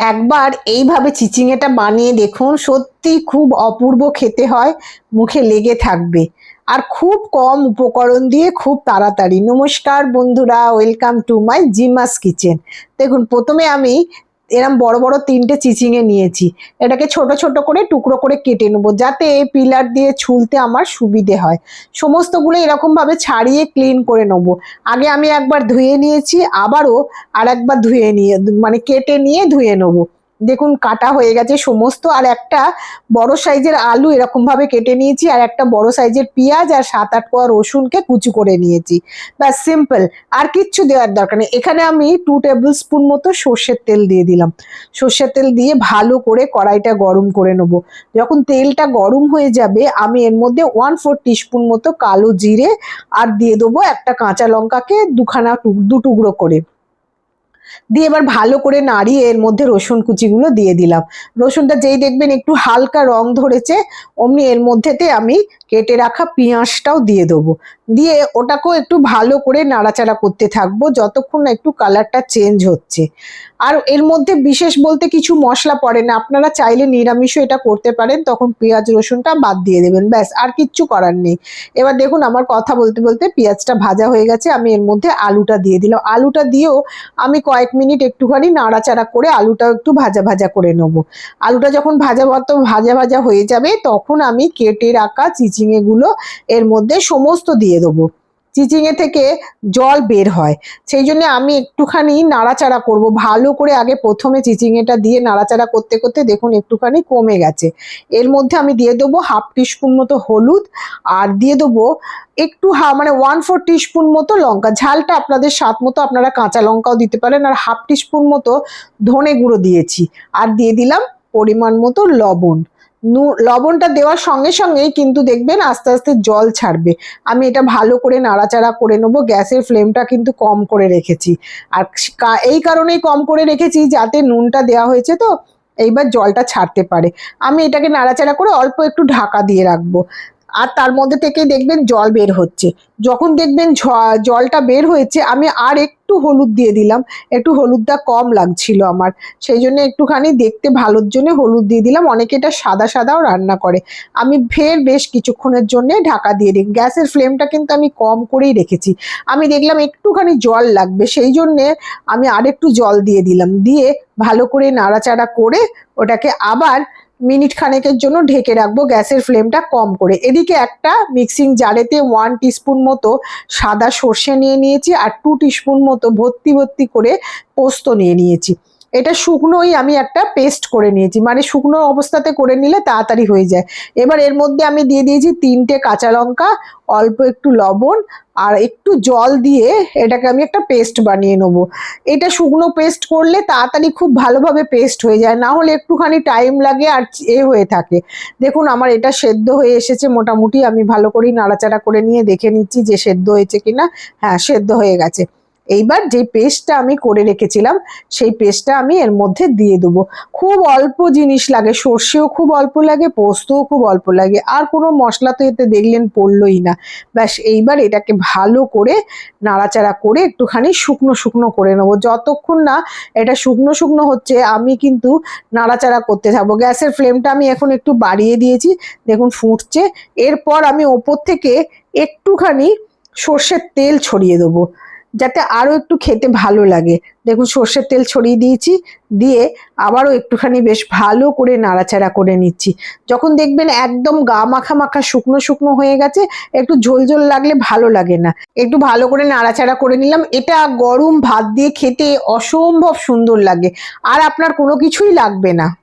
একবার এইভাবে চিচিংয়েটা বানিয়ে দেখুন, সত্যি খুব অপূর্ব খেতে হয়, মুখে লেগে থাকবে। আর খুব কম উপকরণ দিয়ে খুব তাড়াতাড়ি। নমস্কার বন্ধুরা, ওয়েলকাম টু মাই জিমাস কিচেন। দেখুন, প্রথমে আমি এরম বড় বড় তিনটে চিচিঙে নিয়েছি। এটাকে ছোট ছোট করে টুকরো করে কেটে নেব, যাতে এই পিলার দিয়ে ছুলতে আমার সুবিধে হয়। সমস্তগুলো এরকমভাবে ছাড়িয়ে ক্লিন করে নেব। আগে আমি একবার ধুয়ে নিয়েছি, আবারও আর একবার ধুয়ে নিয়ে মানে কেটে নিয়ে ধুয়ে নেব। দেখুন, কাটা হয়ে গেছে সমস্ত, আর একটা বড় সাইজের আলু এরকম ভাবে কেটে নিয়েছি, আর একটা বড় সাইজের পেঁয়াজ আর সাত আট কোয়া রসুনকে কুচু করে নিয়েছি। ব্যাস সিম্পল আর কিচ্ছু দেওয়ার দরকার নেই। এখানে আমি টু টেবিল স্পুন মতো সর্ষের তেল দিয়ে দিলাম। সর্ষের তেল দিয়ে ভালো করে কড়াইটা গরম করে নেব। যখন তেলটা গরম হয়ে যাবে, আমি এর মধ্যে ওয়ান ফোর টিস্পুন মতো কালো জিরে আর দিয়ে দেবো একটা কাঁচা লঙ্কাকে দুখানা দু টুকরো করে। দিয়ে এবার ভালো করে নাড়িয়ে এর মধ্যে রসুন কুচিগুলো দিয়ে দিলাম। রসুনটা যেই দেখবেন একটু হালকা রং ধরেছে, অমনি এর মধ্যেতে আমি কেটে রাখা পেঁয়াজটাও দিয়ে দেবো। দিয়ে ওটাকেও একটু ভালো করে নাড়াচাড়া করতে থাকব যতক্ষণ না একটু কালারটা চেঞ্জ হচ্ছে। আর এর মধ্যে বিশেষ বলতে কিছু মশলা পড়ে না, আপনারা চাইলে নিরামিষও এটা করতে পারেন, তখন পেঁয়াজ, রসুনটা বাদ দিয়ে দেবেন, ব্যাস, আর কিচ্ছু করার নেই। এবার দেখুন আমার কথা বলতে বলতে পেঁয়াজটা ভাজা হয়ে গেছে, আমি এর মধ্যে আলুটা দিয়ে দিলাম। আলুটা দিয়েও আমি কয়েক মিনিট একটুখানি নাড়াচাড়া করে আলুটাও একটু ভাজা ভাজা করে নেব। আলুটা যখন ভাজা মতো ভাজা ভাজা হয়ে যাবে, তখন আমি কেটে রাখা চিচিঙেগুলো এর মধ্যে সমস্ত দিয়ে দেবো। চিচিংয়ে থেকে জল বের হয়। সেই জন্য আমি একটুখানি নাড়াচাড়া করব। ভালো করে আগে প্রথমে চিচিংয়েটা দিয়ে নাড়াচাড়া করতে করতে দেখুন একটুখানি কমে গেছে। এর মধ্যে আমি দিয়ে দেবো হাফ টিস্পুন মতো হলুদ আর দিয়ে দেবো একটু হা মানে ওয়ান ফোর টিস্পুন মতো লঙ্কা। ঝালটা আপনাদের স্বাদ মতো আপনারা কাঁচা লঙ্কাও দিতে পারেন। আর হাফ টিস্পুন মতো ধনে গুঁড়ো দিয়েছি। আর দিয়ে দিলাম পরিমাণ মতো লবণ। লবণটা দেওয়ার সঙ্গে সঙ্গেই কিন্তু দেখবেন আস্তে আস্তে জল ছাড়বে। আমি এটা ভালো করে নাড়াচাড়া করে নেব, গ্যাসের ফ্লেমটা কিন্তু কম করে রেখেছি। আর এই কারণেই কম করে রেখেছি যাতে নুনটা দেওয়া হয়েছে তো, এইবার জলটা ছাড়তে পারে। আমি এটাকে নাড়াচাড়া করে অল্প একটু ঢাকা দিয়ে রাখব। আর তার মধ্যে থেকেই দেখবেন জল বের হচ্ছে। যখন দেখবেন জলটা বের হয়েছে, আমি আর একটু হলুদ দিয়ে দিলাম। একটু হলুদটা কম লাগছিল আমার। সেই জন্য একটুখানি দেখতে ভালোর জন্য হলুদ দিয়ে দিলাম। অনেকে এটা সাদা সাদাও রান্না করে। আমি ফের বেশ কিছুক্ষণের জন্য ঢাকা দিয়ে দিই গ্যাসের ফ্লেমটা কিন্তু আমি কম করেই রেখেছি। আমি দেখলাম একটুখানি জল লাগবে, সেই জন্যে আমি আরেকটু জল দিয়ে দিলাম। দিয়ে ভালো করে নাড়াচাড়া করে ওটাকে আবার মিনিট খানেকের জন্য ঢেকে রাখব, গ্যাসের ফ্লেমটা কম করে। এদিকে একটা মিক্সিং জারেতে ওয়ান টিস্পুন মতো সাদা সর্ষে নিয়ে নিয়েছি আর টু টিস্পুন মতো ভর্তি ভর্তি করে পোস্ত নিয়ে নিয়েছি। এটা শুকনোই আমি একটা পেস্ট করে নিয়েছি। মানে শুকনো অবস্থাতে করে নিলে তাড়াতাড়ি হয়ে যায়। এবার এর মধ্যে আমি দিয়ে দিয়েছি তিনটে কাঁচা লঙ্কা, অল্প একটু লবণ আর একটু জল দিয়ে এটাকে আমি একটা পেস্ট বানিয়ে নেব। এটা শুকনো পেস্ট করলে তাড়াতাড়ি খুব ভালোভাবে পেস্ট হয়ে যায়। না হলে একটুখানি টাইম লাগে আর এ হয়ে থাকে। দেখুন, আমার এটা সেদ্ধ হয়ে এসেছে মোটামুটি। আমি ভালো করেই নাড়াচাড়া করে নিয়ে দেখে নিচ্ছি যে সেদ্ধ হয়েছে কিনা। হ্যাঁ সেদ্ধ হয়ে গেছে। এইবার যে পেস্টটা আমি করে রেখেছিলাম, সেই পেস্টটা আমি এর মধ্যে দিয়ে দেবো। খুব অল্প জিনিস লাগে, সর্ষেও খুব অল্প লাগে, পোস্তও খুব অল্প লাগে, আর কোনো মশলা তো এতে দেখলেন পড়লোই না। ব্যাস, এইবার এটাকে ভালো করে নাড়াচাড়া করে একটুখানি শুকনো শুকনো করে নেব। যতক্ষণ না এটা শুকনো শুকনো হচ্ছে, আমি কিন্তু নাড়াচাড়া করতে থাকব। গ্যাসের ফ্লেমটা আমি এখন একটু বাড়িয়ে দিয়েছি, দেখুন ফুটছে। এরপর আমি ওপর থেকে একটুখানি সর্ষের তেল ছড়িয়ে দেবো। যাতে আরও একটু খেতে ভালো লাগে। দেখুন, সর্ষের তেল ছড়িয়ে দিয়েছি, দিয়ে আবারও একটুখানি বেশ ভালো করে নাড়াচাড়া করে নিচ্ছি। যখন দেখবেন একদম গা মাখা মাখা শুকনো শুকনো হয়ে গেছে, একটু ঝোল ঝোল লাগলে ভালো লাগে না। একটু ভালো করে নাড়াচাড়া করে নিলাম। এটা গরম ভাত দিয়ে খেতে অসম্ভব সুন্দর লাগে। আর আপনার কোনো কিছুই লাগবে না।